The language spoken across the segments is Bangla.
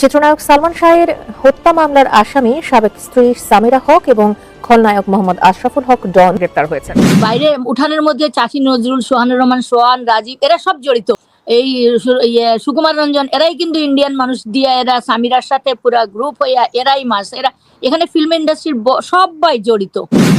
চিত্রনায়ক সালমান শাহের হত্যা মামলার আসামি সাবেক স্ত্রী সামিরা হক এবং খলনায়ক মোহাম্মদ আশরাফুল হক ডন গ্রেপ্তার হয়েছেন। বাইরে উঠানের মধ্যে চাষি নজরুল সোহানুর রহমান সোহান রাজীব এরা সব জড়িত। এই ইয়ে, সুকুমার রঞ্জন এরাই কিন্তু ইন্ডিয়ান মানুষ দিয়ে এরা সামিরার সাথে পুরা গ্রুপ হইয়া এরাই মাস এরা এখানে ফিল্ম ইন্ডাস্ট্রির সবাই জড়িত।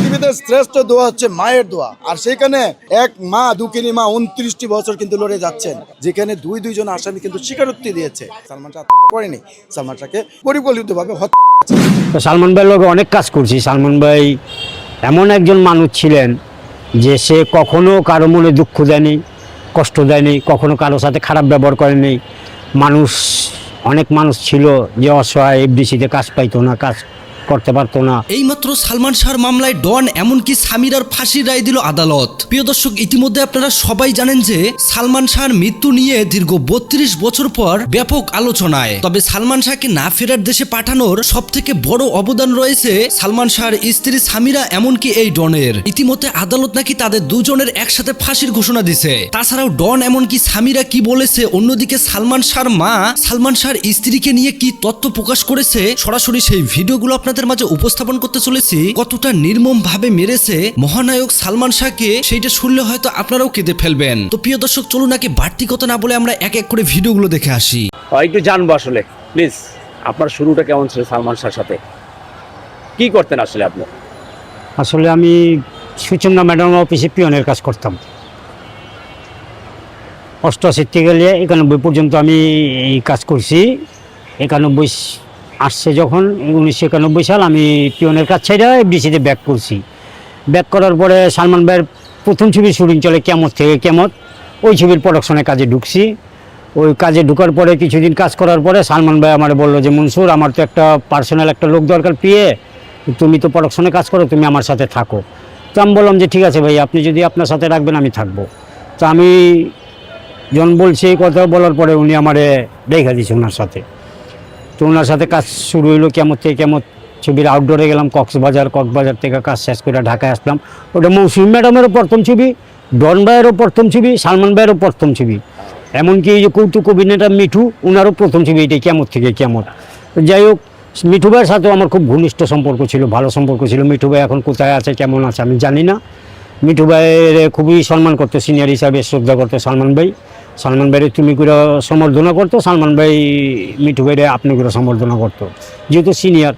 পৃথিবীতে শ্রেষ্ঠ দোয়া হচ্ছে মায়ের দোয়া। আর সেখানে এক মা, দুকিনী মা উনত্রিশটি বছর কিন্তু লড়ে যাচ্ছেন, যেখানে দুই দুইজন আসামি কিন্তু স্বীকারোক্তি দিয়েছে। সালমান শাহ আত্মহত্যা করেনি, সালমান শাহকে পরিকল্পিতভাবে হত্যা করা হয়েছে। তো সালমান ভাইয়ের লোক অনেক কাজ করছি। সালমান ভাই এমন একজন মানুষ ছিলেন যে সে কখনো কারও মনে দুঃখ দেয়নি, কষ্ট দেয়নি, কখনো কারোর সাথে খারাপ ব্যবহার করেনি। মানুষ, অনেক মানুষ ছিল যে অসহায়, এফডিসিতে কাজ পাইতো না, কাজ করতে পারতো না। এইমাত্র সালমান শাহর মামলায় ডন, এমনকি সামিরার ফাঁসির রায় দিল আদালত। প্রিয় দর্শক, ইতিমধ্যে আপনারা সবাই জানেন যে সালমান শাহর মৃত্যু নিয়ে দীর্ঘ বত্রিশ বছর পর ব্যাপক আলোচনায়। তবে সালমান শাহকে না ফেরার দেশে পাঠানোর সব থেকে বড় অবদান রয়েছে সালমান শাহর স্ত্রী সামিরা, এমনকি এই ডনের। ইতিমধ্যে আদালত নাকি তাদের দুজনের একসাথে ফাঁসির ঘোষণা দিছে। তাছাড়াও ডন, এমনকি সামিরা কি বলেছে, অন্যদিকে সালমান শাহর মা সালমান শাহর স্ত্রীকে নিয়ে কি তথ্য প্রকাশ করেছে, সরাসরি সেই ভিডিওগুলো আপনাদের মাঝে উপস্থাপন করতে চলেছি কতটা নির্মম ভাবে মেরেছে মহানায়ক সালমান শাহকে সেইটা শুনলে হয়তো আপনারাও কেঁদে ফেলবেন। তো প্রিয় দর্শক চলুন নাকি বাড়তি কথা না বলে আমরা এক এক করে ভিডিওগুলো দেখে আসি। হয় একটু জানব আসলে প্লিজ আপনার শুরুটা কেমন ছিল সালমান শাহর সাথে? কি করতেন আসলে আপনি? আসলে আমি সুচন্দ্রা ম্যাডাম অফিসে পিয়নের কাজ করতাম। অষ্টআশি থেকে গেলে একানব্বই পর্যন্ত আমি এই কাজ করছি। একানব্বই আসছে যখন উনিশশো একানব্বই সাল, আমি পিওনের কাজ ছেড়ে এফডিসিতে ব্যাক করছি। ব্যাক করার পরে সালমান ভাইয়ের প্রথম ছবির শুটিং চলে কেমত থেকে কেমত। ওই ছবির প্রোডাকশনের কাজে ঢুকছি। ওই কাজে ঢুকার পরে কিছুদিন কাজ করার পরে সালমান ভাই আমার বলল যে, মনসুর, আমার তো একটা পার্সোনাল একটা লোক দরকার পেয়ে তুমি তো প্রোডাকশনে কাজ করো, তুমি আমার সাথে থাকো। তো আমি বললাম যে, ঠিক আছে ভাই, আপনি যদি আপনার সাথে রাখবেন, আমি থাকব। তো আমি যখন বলছি এই কথা বলার পরে উনি আমারে দেখা দিয়েছে ওনার সাথে। তো ওনার সাথে কাজ শুরু হইল কেমন থেকে কেমন ছবির আউটডোরে গেলাম, কক্সবাজার কক্সবাজার থেকে কাজ শেষ করে ঢাকায় আসলাম। ওটা মৌসুমী ম্যাডামেরও প্রথম ছবি, ডন ভাইয়েরও প্রথম ছবি, সালমান ভাইয়েরও প্রথম ছবি। এমনকি এই যে কৌতুক অভিনেতা মিঠু ওনারও প্রথম ছবি, এটাই কেমন থেকে কেমন। যাই হোক, মিঠু ভাইয়ের সাথেও আমার খুব ঘনিষ্ঠ সম্পর্ক ছিল, ভালো সম্পর্ক ছিল। মিঠু ভাই এখন কোথায় আছে, কেমন আছে, আমি জানি না। মিঠু ভাইয়ের খুবই সম্মান করতো সিনিয়র হিসাবে শ্রদ্ধা করতো সালমান ভাই। সালমান ভাইয়ের তুমি করে সম্বর্ধনা করতো, সালমান ভাই মিঠু ভাইরে আপনি করে সম্বর্ধনা করতো। যেহেতু সিনিয়র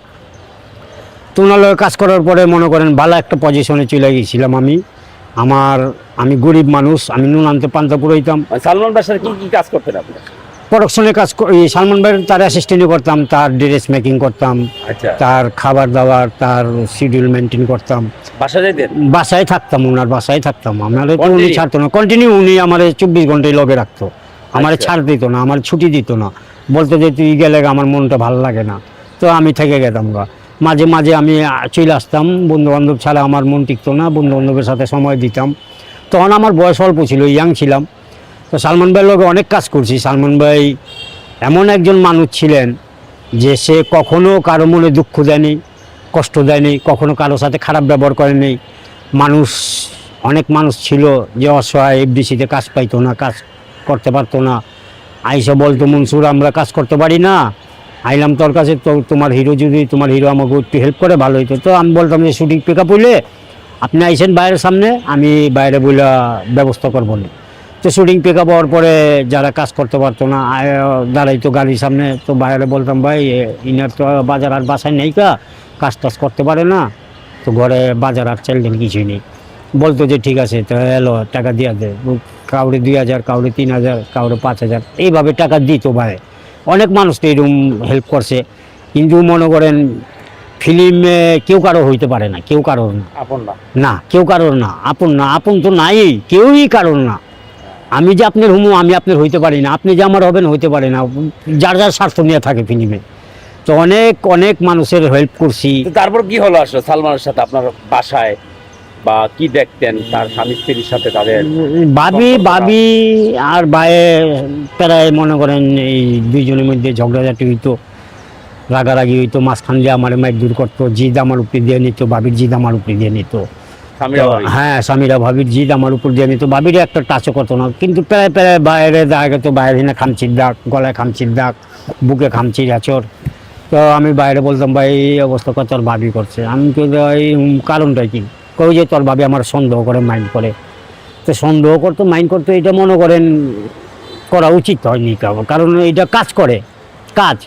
তো কাজ করার পরে মনে করেন ভালো একটা পজিশনে চলে গিয়েছিলাম আমি। আমার, আমি গরিব মানুষ, আমি নুন আনতে পান্তা পুরোইতাম মানে সালমান ভাই কি কি কাজ করতেন আপনি? প্রোডাকশনে কাজ সালমান ভাইয়ের তার অ্যাসিস্ট্যান্টই করতাম তার ড্রেস মেকিং করতাম আচ্ছা। তার খাবার দাবার তার শিডিউল মেনটেন করতাম। বাসায় থাকতাম ওনার বাসায় থাকতাম। আমার উনি ছাড়তো না। কন্টিনিউ উনি আমার চব্বিশ ঘন্টায় লগে রাখতো। আমার আচ্ছা। ছাড় দিত না আমার ছুটি দিত না। বলতো যে তুই গেলে আমার মনটা ভালো লাগে না। তো আমি থেকে গেতাম গা। মাঝে মাঝে আমি চলে আসতাম। বন্ধু বান্ধব ছাড়া আমার মন টিকতো না বন্ধু বান্ধবের সাথে সময় দিতাম। তখন আমার বয়স অল্প ছিল ইয়াং ছিলাম। তো সালমান ভাইয়ের লগে অনেক কাজ করছি। সালমান ভাই এমন একজন মানুষ ছিলেন যে সে কখনো কারও মনে দুঃখ দেয়নি, কষ্ট দেয়নি, কখনো কারোর সাথে খারাপ ব্যবহার করেনি। মানুষ, অনেক মানুষ ছিল যে অসহায়, এফডিসিতে কাজ পাইতো না, কাজ করতে পারতো না। আইসা বলতো, মনসুর, আমরা কাজ করতে পারি না। আইলাম তোর কাছে, তো তোমার হিরো যদি, তোমার হিরো আমাকে একটু হেল্প করে, ভালো হইতো। তো আমি বলতাম যে, শুটিং পিক আপ হইলে আপনি আইসেন বাইরের সামনে, আমি বাইরে বইলা ব্যবস্থা করব না। তো শুটিং পিক আপ হওয়ার পরে যারা কাজ করতে পারতো না আয়, দাঁড়াইতো গাড়ির সামনে তো বাইরে বলতাম ভাই ইনার তো বাজার আর বাসায় নেই কা কাজ টাজ করতে পারে না। তো ঘরে বাজার আর চাইলেন কিছুই নেই। বলতো যে ঠিক আছে তো এলো টাকা দিয়া দে। কাউরে দুই হাজার কাউরে তিন হাজার কাউরে পাঁচ হাজার। এইভাবে টাকা দিত ভাই। অনেক মানুষ তো এরকম হেল্প করছে। কিন্তু মনে করেন ফিল্মে কেউ কারও হইতে পারে না কেউ কারোর না। আপন না। না কেউ কারোর না আপন না আপন তো নাই কেউই কারোর না। আমি যে আপনার হুমু আমি আপনার হইতে পারি না। আপনি যে আমার হবেন হইতে পারে না। যার যার স্বার্থ নিয়ে থাকে ফিল্মে তো অনেক অনেক মানুষের হেল্প করছি। তারপর কি হলো আসলে? সালমানের সাথে আপনার বাসায় বা কি দেখতেন তার স্বামী স্ত্রীর সাথে তাদের? বাবি বাবি আর বায়ে প্রায় মনে করেন এই দুইজনের মধ্যে ঝগড়াঝাটি হইতো রাগারাগি হইতো মাঝখান দিয়ে আমার মায়ের দূর করতো জিদ আমার উপরে দিয়ে নিত ভাবির জিদ আমার উপরে দিয়ে নিত। হ্যাঁ স্বামীরা ভাবির জিদ আমার উপর দিয়ে আমি তো ভাবির একটা টাচও করতো না। কিন্তু প্রায় প্রায় বাইরে দেখা তো বাইরে না খামচির দাগ গলায় খামচির দাগ বুকে খামচির আচর তো আমি বাইরে বলতাম ভাই এই অবস্থা কত তোর ভাবি করছে? আমি তো এই উম, কারণটা কি? কই যে তোর ভাবি আমার সন্দেহ করে মাইন্ড করে। তো সন্দেহ করতো মাইন্ড করতো এটা মনে করেন করা উচিত হয়নি কারণ এটা কাজ করে কাজ।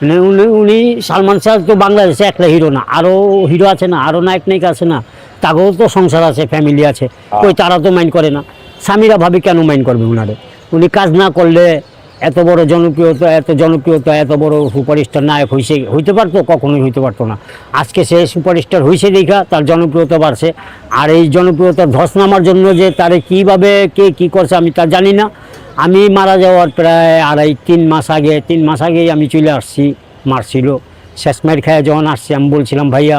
মানে উনি উনি সালমান শাহ তো বাংলাদেশে একটা হিরো না। আরও হিরো আছে না আরও নায়ক নায়িকা আছে না। তাকেও তো সংসার আছে ফ্যামিলি আছে। কই তারা তো মাইন্ড করে না। স্বামীরা ভাবে কেন মাইন্ড করবে উনারে? উনি কাজ না করলে এত বড় জনপ্রিয়তা এত জনপ্রিয়তা এত বড় সুপারস্টার নায়ক হইছে হইতে পারতো? কখনোই হইতে পারতো না। আজকে সে সুপারস্টার হয়েছে দেখা তার জনপ্রিয়তা বাড়ছে। আর এই জনপ্রিয়তার ধস নামার জন্য যে তারে কীভাবে কে কী করছে আমি তা জানি না। আমি মারা যাওয়ার প্রায় আড়াই তিন মাস আগে তিন মাস আগেই আমি চলে আসছি মারছিল। শেষ মার খায় যখন আসছি আমি বলছিলাম ভাইয়া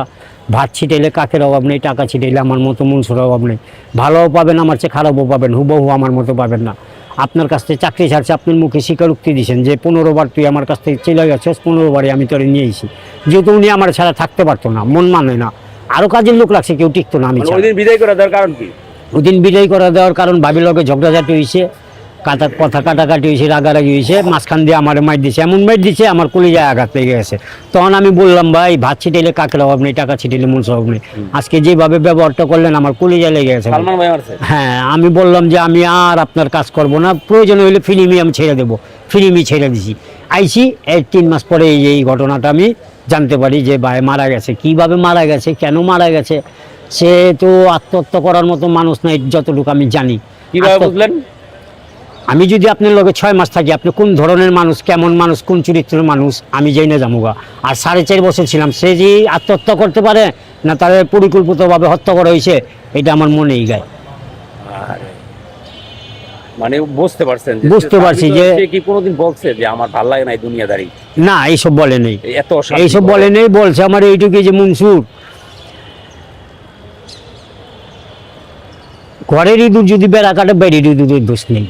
ভাত ছিটাইলে কাকের অভাব নেই টাকা ছিটাইলে আমার মতো মনসুর অভাব নেই। ভালোও পাবেন আমার চেয়ে খারাপও পাবেন হুবহু আমার মতো পাবেন না। আপনার কাছ থেকে চাকরি ছাড়ছে আপনার মুখে স্বীকারোক্তি দিয়েছেন যে পনেরো বার তুই আমার কাছ থেকে চলে গেছিস পনেরো বারে আমি তোরে নিয়ে এসেছি যেহেতু উনি আমার ছাড়া থাকতে পারতো না মন মানে না। আরও কাজের লোক লাগছে কেউ টিকতো না আমি মানে ওই দিন বিদায় করে দেওয়ার কারণ কি? ওদিন বিদায় করে দেওয়ার কারণ ভাবির লগে ঝগড়াঝাটি হয়েছে কাটা কথা কাটাকাটি হয়েছে রাগারাগি হয়েছে মাঝখান দিয়ে আমার মাইর দিছে এমন মাইর দিছে আমার কলিজায় আঘাত লেগে গেছে। তখন আমি বললাম ভাই ভাত ছিটাইলে কাকের অভাব নেই টাকা ছিটাইলে মন অভাব নেই। আজকে যেভাবে ব্যবহারটা করলেন আমার কলিজায় লেগে গেছে। হ্যাঁ আমি বললাম যে আমি আর আপনার কাজ করব না প্রয়োজন হইলে ফিল্মই আমি ছেড়ে দেবো ফিল্মই ছেড়ে দিছি। আইসি এই তিন মাস পরে এই এই ঘটনাটা আমি জানতে পারি যে ভাই মারা গেছে। কীভাবে মারা গেছে কেন মারা গেছে? সে তো আত্মহত্যা করার মতো মানুষ নাই যতটুকু আমি জানি। কীভাবে বুঝলেন? আমি যদি আপনার লগে ছয় মাস থাকি আপনি কোন ধরনের মানুষ কেমন মানুষ কোন চরিত্রের মানুষ আমি যাই না জামুগা আর সাড়ে চার বছর ছিলাম সে যে আত্মহত্যা করতে পারে না তাদের পরিকল্পিতভাবে হত্যা করা হয়েছে এটা আমার মনেই গায় মানে বুঝতে পারছেন বুঝতে পারছি যে- কি কোনোদিন বলছে যে আমার ভালো লাগে না এই দুনিয়াদারি? না এইসব বলে নেই। এত এইসব বলে। নেই বলছে আমার এইটুকু যে মনসুর। ঘরের ইঁদুর যদি বেড়া কাটে বাইরের ইঁদুরের দোষ নেই।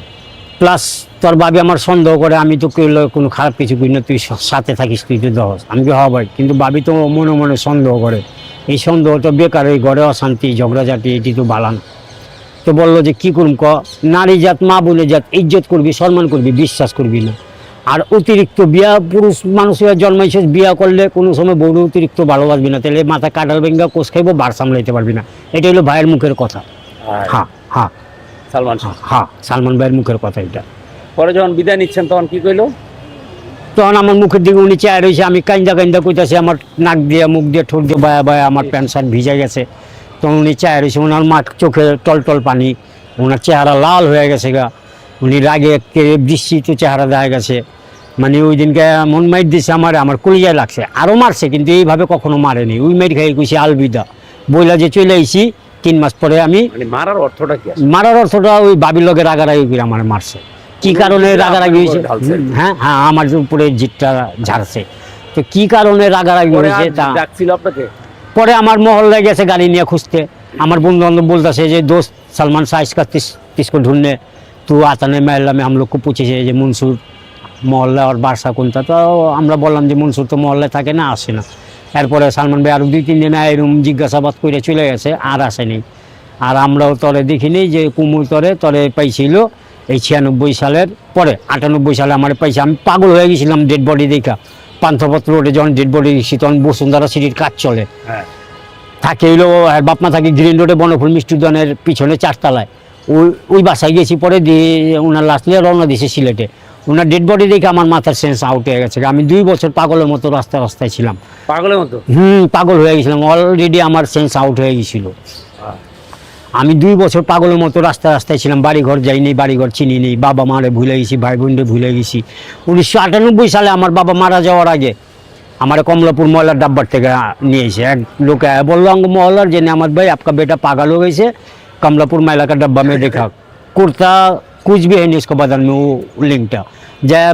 প্লাস তোর বাবি আমার সন্দেহ করে আমি তো কেউ কোনো খারাপ কিছু করি না তুই সাথে থাকিস তুই তো দহস। আমি কি হওয়া ভাই কিন্তু বাবি তো মনে মনে সন্দেহ করে। এই সন্দেহ তো বেকার এই ঘরে অশান্তি ঝগড়াঝাটি এটি তো বালান তো বলল যে কি করুম ক? নারী জাত মা বোনের জাত ইজ্জত করবি সম্মান করবি বিশ্বাস করবি না। আর অতিরিক্ত বিয়া পুরুষ মানুষ জন্মাইছে বিয়া করলে কোনো সময় বউর অতিরিক্ত ভালোবাসবি না। তাহলে মাথা কাটাল ভেঙ্গা কোষ খাইবো বার সামলাইতে পারবি না। এটা হলো ভাইয়ের মুখের কথা। হ্যাঁ হ্যাঁ। সালমান শাহ। হ্যাঁ সালমান ভাইয়ের মুখের কথা এটা। পরে যখন বিদায় নিচ্ছেন তখন কি কইলো? তখন আমার মুখের দিকে উনি চেয়ার রয়েছে আমি কাইন্দা কাইন্দা কইতাছি আমার নাক দিয়ে মুখ দিয়ে ঠোঁট দিয়ে বায়া বায়া আমার প্যান্ট শার্ট ভিজে গেছে। তখন উনি চেয়ার রয়েছে ওনার মাঠ চোখে টল টল পানি ওনার চেহারা লাল হয়ে গেছে গা। উনি রাগে বিস্মিত চেহারা দেখা গেছে। মানে ওই দিনকে মন মাইর দিছে আমার আমার কলিজায় লাগছে। আরও মারছে কিন্তু এইভাবে কখনো মারেনি। ওই মাইর খাই কইছি আলবিদা। বইলা যে চলে আইছি তিন মাস পরে আমি মারার অর্থটা কি মারার অর্থটা ওই বাবির লগে রাগারাগি আমার মারছে। কি কারণে রাগারাগি হয়েছে? হ্যাঁ হ্যাঁ আমার উপরে জিতটা ঝাড়ছে। তো কি কারণে রাগারাগি হয়েছে তা পরে আমার মহল্লায় গেছে গাড়ি নিয়ে খুঁজতে। আমার বন্ধু বান্ধব বলতেছে যে দোস্ত সালমান শাহ ইসকা তিসকো ঢুননে তু আতানে মেহল্লা মে আমলোককে পুছেছে যে মনসুর মহল্লা আর বাসা কোনটা? তো আমরা বললাম যে মনসুর তো মহল্লায় থাকে না আসে না। এরপরে সালমান ভাই আরও দুই তিন দিন এরকম জিজ্ঞাসাবাদ করে চলে গেছে আর আসেনি। আর আমরাও তরে দেখিনি যে কুমুর তরে তরে পাইছিল এই ছিয়ানব্বই সালের পরে। আটানব্বই সালে আমার পাইছে। আমি পাগল হয়ে গেছিলাম ডেড বডি দেখা। পান্থপত্র রোডে যখন ডেড বডি দেখছি তখন বসুন্ধরা সিটির কাজ চলে। হ্যাঁ। থাকে এলো বাপমা থাকে গ্রিন রোডে বনফুল মিষ্টি উদ্যানের পিছনে চারতলায়। ওই ওই বাসায় গেছি পরে দিয়ে ওনার লাস্ট নিয়ে রওনা দিয়েছে সিলেটে। ওনার ডেড বডি দেখে আমার মাথার সেন্স আউট হয়ে গেছে। আমি দুই বছর পাগলের মতো রাস্তা রাস্তায় ছিলাম। পাগলের মতো? হুম পাগল হয়ে গেছিলাম। অলরেডি আমার সেন্স আউট হয়ে গেছিল। আমি দুই বছর পাগলের মতো রাস্তা রাস্তায় ছিলাম। বাড়িঘর যাইনি বাড়িঘর চিনি নেই বাবা মারে ভুলে গেছি ভাই বোনরে ভুলে গেছি। উনিশশো আটানব্বই সালে আমার বাবা মারা যাওয়ার আগে আমার কমলাপুর মহলার ডাব্বার থেকে নিয়েছে এক লোকে বলল আঙ্গ মহলার জেনে আমার ভাই আপনার বেটা পাগল হয়ে গেছে। কমলাপুর মাইলাকা ডাব্বা মেয়ে দেখা। কুর্তা कुछ भी है नहीं इसको बदन में वो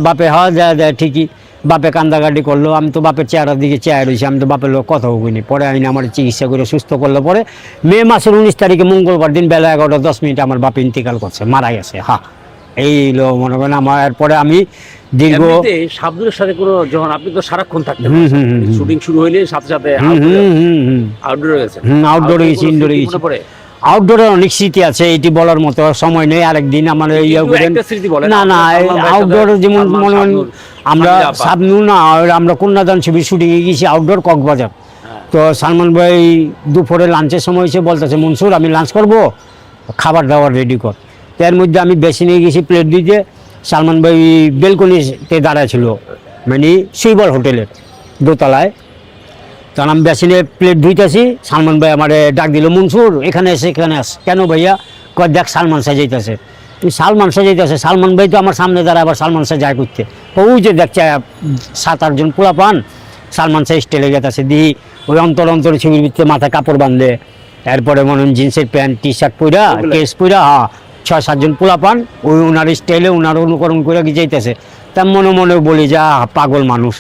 বাপে হওয়া যায় যায় ঠিকই বাপে কান্দাকাটি করল আমি তো বাপের চেহারার দিকে চেয়ার রয়েছি আমি তো বাপের লোক কথা বলিনি পরে আইন আমার চিকিৎসা করে সুস্থ করল পরে মে মাসের উনিশ তারিখে মঙ্গলবার দিন বেলা এগারোটা দশ মিনিটে আমার বাপে ইন্তেকাল করছে মারা গেছে হা এই লো মনে করেন আমার পরে আমি দীর্ঘ শাব্দুরের সাথে কোনো যখন আপনি তো সারাক্ষণ থাকতেন শুটিং শুরু হইলে সাথে সাথে আউটডোরে গেছে। আউটডোরে গেছি ইনডোরে গেছি। মনে পড়ে? আউটডোরে অনেক স্মৃতি আছে এটি বলার মতো সময় নেই আরেকদিন আমার ইয়ে করেন। না না আউটডোর যেমন মনে হয় আমরা সাবনু না আমরা কন্যাদান ছবি শুটিংয়ে গেছি আউটডোর কক্সবাজার হ্যাঁ। তো সালমান ভাই দুপুরে লাঞ্চের সময় এসে বলতেছে মনসুর আমি লাঞ্চ করব খাবার দাবার রেডি কর এর মধ্যে আমি বেশি নিয়ে গেছি প্লেট দিতে সালমান ভাই বেলকনিতে দাঁড়ায় ছিল মানে সুইবল হোটেলের দোতলায় তখন আমি বেসিনে প্লেট ধুইতেছি। সালমান ভাই আমার ডাক দিল মনসুর এখানে এসে এখানে আস। কেন ভাইয়া? কয় দেখ সালমান সাজাইতেছে তুই সালমান সাজাইতেছে সালমান ভাই তো আমার সামনে দাঁড়ায় আবার সালমান সাজায় করতে ওই যে দেখছে সাত আটজন পোলা পান? সালমান সাই স্টেলে গেতেছে। দি ওই অন্তর অন্তর ছবির ভিতরে মাথায় কাপড় বাঁধলে এরপরে মনে হয় জিন্সের প্যান্ট টি শার্ট পইরা? কেস পইরা হ্যাঁ ছয় সাতজন পোলা পান। ওই ওনার স্টাইলে ওনার অনুকরণ করে যাইতেছে। তা মনে মনে বলি যে পাগল মানুষ।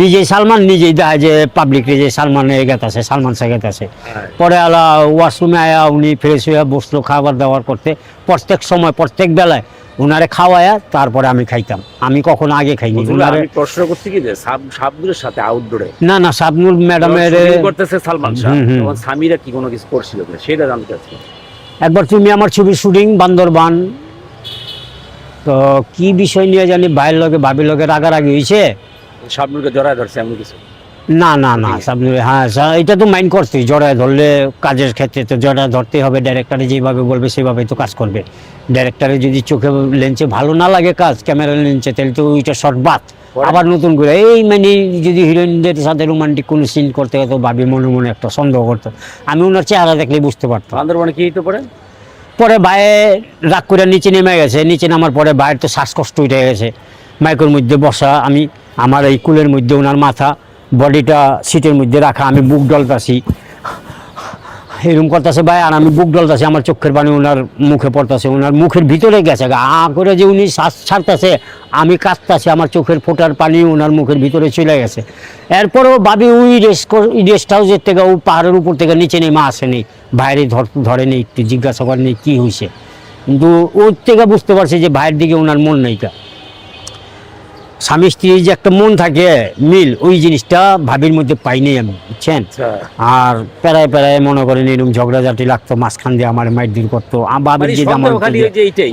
নিজেই সালমান নিজেই দেয় যে পাবলিক যে সালমান এ গেতাছে সালমান সে গেতাছে হ্যাঁ। পরে আলা ওয়াশরুমে আয়া উনি ফ্রেশ হয়ে বসল খাবার দাবার করতে। প্রত্যেক সময় প্রত্যেক বেলায় উনারে খাওয়ায়া তারপরে আমি খাইতাম। আমি কখন আগে খাইনি। উনারে প্রশ্ন করছি কি যে সাবনুরের সাথে আউটডোরে না না শাবনুর ম্যাডামের করতেছে সালমান শাহ। তখন সামিরা কি কোনো কিছু করছিল সেটা জানতে চাচ্ছি। একবার তুমি আমার ছবি শুটিং বান্দরবান তো কি বিষয় নিয়ে জানি বাইরের লগে ভাবির লগে রাগারাগি হয়েছে শাবনুরকে জড়ায় ধরছে এমন কিছু? না না না সামনে হ্যাঁ এটা তো মাইন্ড করছি জড়ায় ধরলে কাজের ক্ষেত্রে তো জড়ায় ধরতে হবে ডাইরেক্টরে যেভাবে বলবে সেভাবেই তো কাজ করবে। ডাইরেক্টরে যদি চোখে লেন্সে ভালো না লাগে কাজ ক্যামেরা লেন্সে তাহলে তো ওইটা শর্ট বাদ। আবার নতুন করে এই মানে যদি হিরোইনদের সাথে রোমান্টিক কোনো সিন করতে হতো ভাবি মনে মনে একটা সন্দেহ করতো। আমি ওনার চেহারা দেখলে বুঝতে পারতাম। বান্দরবানে কি হইতে পারে? পরে বায়ে রাগ করে নিচে নেমে গেছে। নিচে নামার পরে ভাইয়ের তো শ্বাসকষ্ট উঠে গেছে। মাইকের মধ্যে বসা, আমি আমার এই কুলের মধ্যে ওনার মাথা, বডিটা, সিটের মধ্যে রাখা, আমি বুক ডলতাছি এরকম করতেছে ভাই, আর আমি বুক ডলতাছি আমার চোখের পানি ওনার মুখে পড়তেছে, ওনার মুখের ভিতরে গেছে আ করে যে উনি শ্বাস ছাড়তেছে, আমি কাঁদতাছি, আমার চোখের ফোটার পানি ওনার মুখের ভিতরে চলে গেছে। এরপরেও ভাবি ওই রেস্ট রেস্ট হাউসের থেকে ও পাহাড়ের উপর থেকে নিচে নেই নেমে আসেনি বাইরে ধর ধরেনি, একটু জিজ্ঞাসা করেনি কী হয়েছে কিন্তু ওর থেকে বুঝতে পারছি যে ভাইয়ের দিকে ওনার মন নেইকা স্বামী স্ত্রীর যে একটা মন থাকে মিল ওই জিনিসটা ভাবির মধ্যে পাইনি আমি বুঝছেন? আচ্ছা। আর প্যারায় প্যারায় মনে করেন এরকম ঝগড়াঝাটি লাগতো মাঝখান দিয়ে আমার মাইট দূর করতো ভাবির মানে যে আমার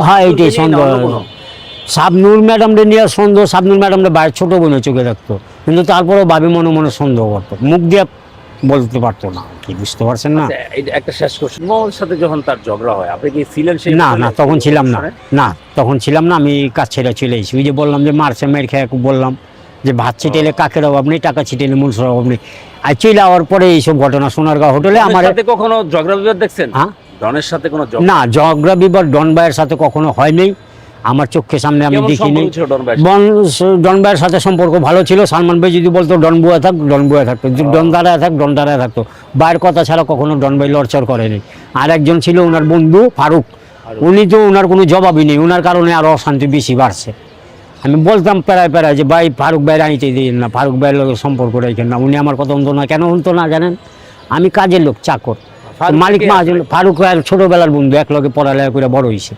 হ্যাঁ এইটাই সন্দেহ? সাবনুর ম্যাডামরে নিয়ে সন্দেহ সাবনুর ম্যাডামরে বাইরে ছোট বোনে চোখে থাকতো কিন্তু তারপরেও ভাবি মনে মনে সন্দেহ করতো। মুখ দিয়ে বলতে পারতো না। কি বুঝতে পারছেন না? আচ্ছা, একটা শেষ কোশ্চেন মোহন সাথে যখন তার ঝগড়া হয় আপনি কি ছিলেন সেই না না তখন ছিলাম না। না তখন ছিলাম না আমি কাজ ছেড়ে চলে এসেছি। ওই যে বললাম যে মারছে মেয়ের খেয়ে বললাম যে ভাত ছিটেলে কাকের অভাব নেই টাকা ছিটেলে মনুষ্যের অভাব নেই। আর চলে যাওয়ার পরে এইসব ঘটনা সোনারগাঁও হোটেলে আমার সাথে কখনো ঝগড়া বিবাদ দেখছেন? হ্যাঁ? ডনের সাথে কোনো না ঝগড়া বিবাদ ডন ভাইয়ের সাথে কখনো হয়নি। আমার চোখের সামনে আমি দেখিনি? বন ডন সাথে? সম্পর্ক ভালো ছিল। সালমান ভাই যদি বলতো ডন বুয়া থাক ডন বুয়া থাকতো ডন দাঁড়ায় থাক ডন দাঁড়ায় থাকতো। ভাইয়ের কথা ছাড়া কখনো ডন ভাই লড়চড় করেনি। আর একজন ছিল ওনার বন্ধু ফারুক। উনি তো ওনার কোনো জবাবই নেই। ওনার কারণে আরও অশান্তি বেশি বাড়ছে। আমি বলতাম প্যারায় প্যারায় যে ভাই ফারুক ভাইয়ের আনিতে দিন না ফারুক ভাইয়ের লোকের সম্পর্ক রেখেন না। উনি আমার কথা শুনতো না কেন শুনতো না জানেন? আমি কাজের লোক চাকর। মালিক কে ফারুক ভাইয়ের ছোটবেলার বন্ধু এক লগে পড়ালেখা করে বড় হয়েছে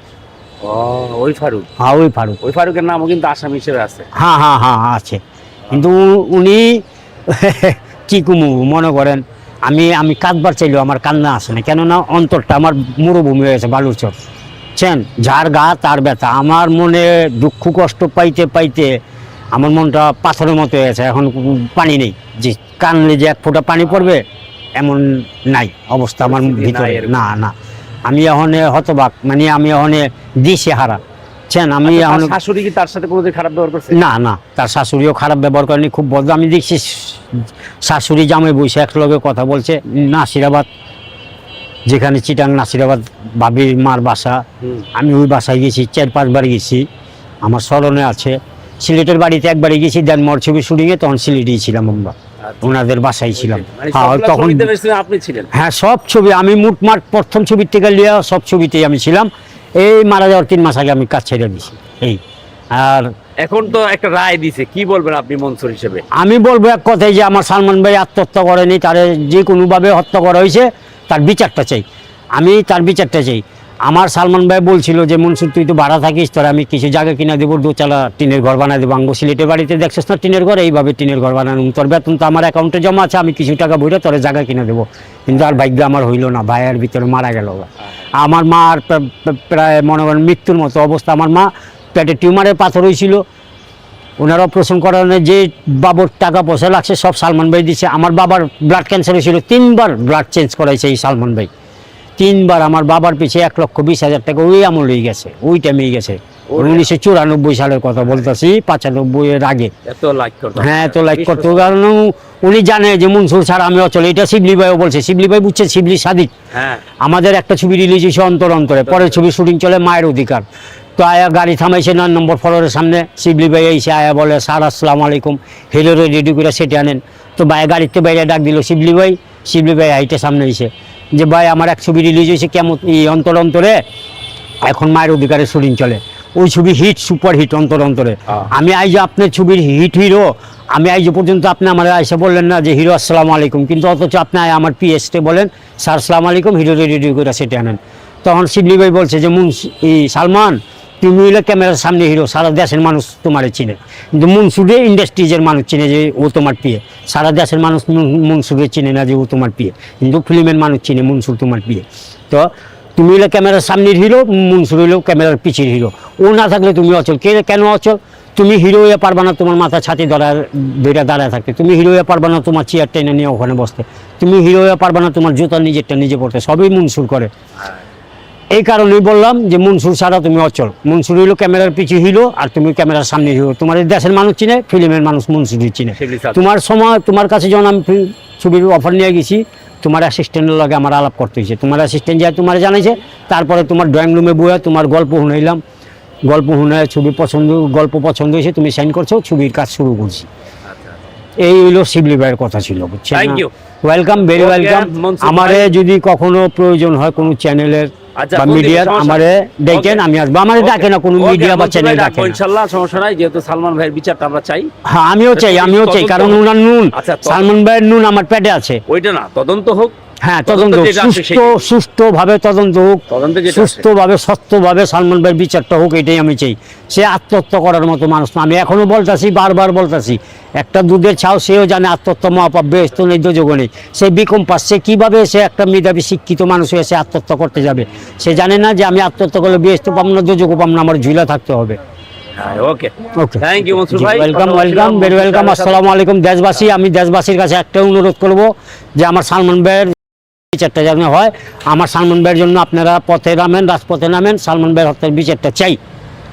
ওই ফারুক? হ্যাঁ ওই ফারুক। ওই ফারুকের নামও কিন্তু আসামি হিসেবে আছে। হ্যাঁ হ্যাঁ হ্যাঁ হ্যাঁ, আছে। কিন্তু উনি কি কুমু মনে করেন আমি আমি কাঁদবার চাইলেও আমার কান্না আসে না। কেননা অন্তরটা আমার মরুভূমি হয়েছে বালুচর চেন যার গা তার ব্যথা। আমার মনে দুঃখ কষ্ট পাইতে পাইতে আমার মনটা পাথরের মতো হয়েছে এখন পানি নেই। যে কানলে যে এক ফোঁটা পানি পড়বে এমন নাই। অবস্থা আমার ভিতরে। না না। আমি এখন হতবাক মানে আমি এখন দিশে হারা। চেন আমি আচ্ছা, এখন শাশুড়ি কি তার সাথে কোনোদিন খারাপ ব্যবহার করছে? না না তার শাশুড়িও খারাপ ব্যবহার করেনি খুব বদ্ধ আমি দেখছি শাশুড়ি জামাই বসে একলগে কথা বলছে নাসিরাবাদ যেখানে চিটাং নাসিরাবাদ বাবির মার বাসা। আমি ওই বাসায় গেছি চার পাঁচবার গেছি আমার স্মরণে আছে। সিলেটের বাড়িতে একবারই গেছি দেনমর ছবি শুটিংয়ে তখন সিলেটেই ছিলাম আমরা। ওনাদের বাসায় ছিলাম। মানে হ্যাঁ তখন আপনি ছিলেন? হ্যাঁ সব ছবি আমি মুটমাট প্রথম ছবির থেকে লিয়া সব ছবিতেই আমি ছিলাম। এই মারা যাওয়ার তিন মাস আগে আমি কাজ ছেড়ে দিছি এই। আর এখন তো একটা রায় দিছে কি বলবেন আপনি মনসুর হিসেবে? আমি বলব এক কথাই যে আমার সালমান ভাই আত্মহত্যা করেনি তার যে কোনোভাবে হত্যা করা হয়েছে তার বিচারটা চাই। আমি তার বিচারটা চাই। আমার সালমান ভাই বলছিল যে, মনসুর, তুই তো ভাড়া থাকিস, তোর আমি কিছু জায়গা কিনা দেবো দোচালা টিনের ঘর বানাই দেবো আঙ্গো সিলেটের বাড়িতে দেখছিস না টিনের ঘর? এইভাবে টিনের ঘর বানানো। তোর বেতন তো আমার অ্যাকাউন্টে জমা আছে, আমি কিছু টাকা বইরে তোর জায়গা কিনে দেবো। কিন্তু আর ভাগ্য আমার হইল না ভাইয়ের ভিতরে মারা গেল আমার মা আর প্রা- প্রা- প্রায় মনে করেন মৃত্যুর মতো অবস্থা। আমার মা পেটে টিউমারের পাথর হয়েছিল ওনার অপারেশন করানো যে বাবুর টাকা পয়সা লাগছে, সব সালমান ভাই দিচ্ছে আমার বাবার ব্লাড ক্যান্সার হয়েছিল তিনবার ব্লাড চেঞ্জ করাইছে এই সালমান ভাই। তিনবার আমার বাবার পিছে এক লক্ষ বিশ হাজার টাকা ওই আমল হয়ে গেছে ওই টাইমে গেছে। উনিশশো চুরানব্বই সালের কথা বলতেছি পঁচানব্বই এর আগে। এত হ্যাঁ তো লাইক করতে কারণ উনি জানে যে মনসুর ছাড়া আমি অচল। এটা শিবলি ভাইও বলছে। শিবলি ভাই বুঝছে শিবলি সাদিক। হ্যাঁ। আমাদের একটা ছবি রিলিজ হয়েছে অন্তর অন্তরে। পরের ছবি শুটিং চলে মায়ের অধিকার। তো আয়া গাড়ি থামাইছে নয় নম্বর ফ্লোরের সামনে। শিবলি ভাই এসে আয়া বলে স্যার আসসালাম আলাইকুম। হিলোরে রেডি করে সেটে আনেন। তো ভাই গাড়িতে বাইরে ডাক দিল শিবলি ভাই শিবলি ভাই হাইটে সামনে এসে যে ভাই আমার এক ছবি রিলিজ হয়েছে কেমন এই অন্তর অন্তরে এখন মায়ের অধিকারের শুটিং চলে। ওই ছবি হিট সুপার হিট অন্তর অন্তরে। আমি আইজ আপনার ছবির হিট হিরো আমি আইজ পর্যন্ত আপনি আমার এসে বললেন না যে হিরো আসসালাম আলাইকুম। কিন্তু অথচ আপনি আমার পিএসতে বলেন স্যার আসসালাম আলাইকুম। হিরো রেডি করে সেটে আনেন। তখন সিডলি ভাই বলছে যে মুন এই সালমান তুমি হইলে ক্যামেরার সামনে হিরো, সারা দেশের মানুষ তোমার চিনে। কিন্তু মনসুরে ইন্ডাস্ট্রিজের মানুষ চিনে যে ও তোমার পিয়ে। সারা দেশের মানুষ মনসুরে চিনে না যে ও তোমার পিয়ে। কিন্তু ফিল্মের মানুষ চিনে মনসুর তোমার পিয়ে। তো তুমি হইলে ক্যামেরার সামনের হিরো, মনসুর হইলেও ক্যামেরার পিছের হিরো। ও না থাকলে তুমি অচল। কে কেন অচল? তুমি হিরো হয়ে পারবা না তোমার মাথা ছাতি ধরা ধরে দাঁড়ায় থাকতে। তুমি হিরো হয়ে পারবা না তোমার চেয়ার টেনে নিয়ে ওখানে বসতে। তুমি হিরো হয়ে পারবা না তোমার জুতা নিজেরটা নিজে পড়তে সবই মনসুর করে। এই কারণেই বললাম যে মনসুর ছাড়া তুমি অচল। মনসুর হইল ক্যামেরার পিছু হইল আর তুমি ক্যামেরার সামনে হইল তোমার দেশের মানুষ চিনে ফিল্মের মানুষ মনসুরই চিনে। তোমার সময় তোমার কাছে যখন আমি ছবির অফার নিয়ে গেছি তোমার অ্যাসিস্ট্যান্টের লগে আমার আলাপ করতে হয়েছে। তোমার অ্যাসিস্ট্যান্ট যা তোমার জানাইছে তারপরে তোমার ড্রয়িং রুমে বইয়া তোমার গল্প শুনাইলাম। গল্প শুনে ছবি পছন্দ গল্প পছন্দ হয়েছে তুমি সাইন করছ ছবির কাজ শুরু করছি। এই হইল শিবলি ভাইয়ের কথা ছিল বুঝছেন. ওয়েলকাম ভেরি ওয়েলকাম আমারে যদি কখনো প্রয়োজন হয় কোনো চ্যানেলের বা মিডিয়ার আমারে আমি আসব। আমার ডাকে না কোনো মিডিয়া বা চ্যানেল ডাকে সমস্যা নাই যেহেতু সালমান ভাইয়ের বিচারটা আমরা চাই। হ্যাঁ আমিও চাই আমিও চাই কারণ। ওনার নুন। আচ্ছা, সালমান ভাইয়ের নুন আমার পেটে আছে। ওইটা না তদন্ত হোক হ্যাঁ তদন্ত। সুস্থ সুস্থভাবে তদন্ত হোক। সুস্থভাবে সত্যভাবে সালমান ভাইয়ের বিচারটা হোক এটাই আমি চাই। সে আত্মহত্যা করার মতো মানুষ না। আমি এখনও বলতাছি বারবার বলতাছি একটা দুধের ছাও সেও জানে আত্মহত্যা মহাপাপ বেহস্ত নেই দোজগো নেই। সে বিকম পাচ্ছে কীভাবে সে একটা মেধাবী শিক্ষিত মানুষ হয়ে সে আত্মহত্যা করতে যাবে? সে জানে না যে আমি আত্মহত্যা করলে বেহস্ত পাম না দোজগো পাম না আমার ঝুলা থাকতে হবে। হ্যাঁ okay. Okay. Thank you Mansoor ভাই। ওয়েলকাম ওয়েলকাম ভেরি ওয়েলকাম আসসালামু আলাইকুম দেশবাসী। আমি দেশবাসীর কাছে একটা অনুরোধ করব যে আমার সালমান ভাইয়ের বিচারটা যেন হয়, আমার সালমান ভাইয়ের জন্য আপনারা পথে নামেন, রাজপথে নামেন, সালমান ভাইয়ের হত্যার বিচারটা চাই।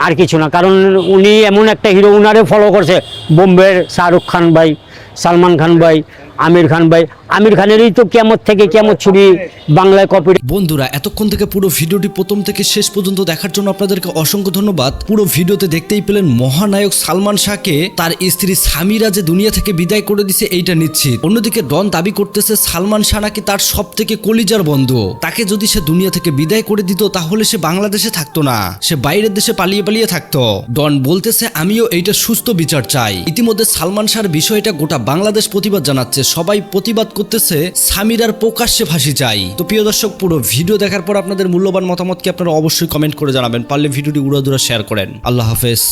আর কিছু না, কারণ উনি এমন একটা হিরো উনারে ফলো করছে। বোম্বের শাহরুখ খান ভাই, সালমান খান ভাই আমির খান ভাই। আমির খানেরই তো কেমন থেকে কেমন ছবি বাংলায় কপি বন্ধুরা, এতক্ষণ থেকে পুরো ভিডিওটি প্রথম থেকে শেষ পর্যন্ত দেখার জন্য আপনাদেরকে অসংখ্য ধন্যবাদ। পুরো ভিডিওতে দেখতেই পেলেন মহানায়ক সালমান শাহকে তার স্ত্রী সামিরা যে দুনিয়া থেকে বিদায় করে দিছে, এইটা নিশ্চিত। অন্যদিকে ডন দাবি করতেছে, সালমান শাহ নাকি তার সব থেকে কলিজার বন্ধু। তাকে যদি সে দুনিয়া থেকে বিদায় করে দিত, তাহলে সে বাংলাদেশে থাকতো না। সে বাইরের দেশে পালিয়ে পালিয়ে থাকতো। ডন বলতেছে, আমিও এইটা সুস্থ বিচার চাই। ইতিমধ্যে সালমান শাহর বিষয়টা গোটা বাংলাদেশ প্রতিবাদ জানাচ্ছে। সবাই প্রতিবাদ করতেছে, সামিরার প্রকাশ্যে ফাঁসি চাই। তো প্রিয় দর্শক, পুরো ভিডিও দেখার পর আপনাদের মূল্যবান মতামতকে আপনারা অবশ্যই কমেন্ট করে জানাবেন। পারলে ভিডিওটি উড়াদুরা শেয়ার করেন। আল্লাহ হাফেজ।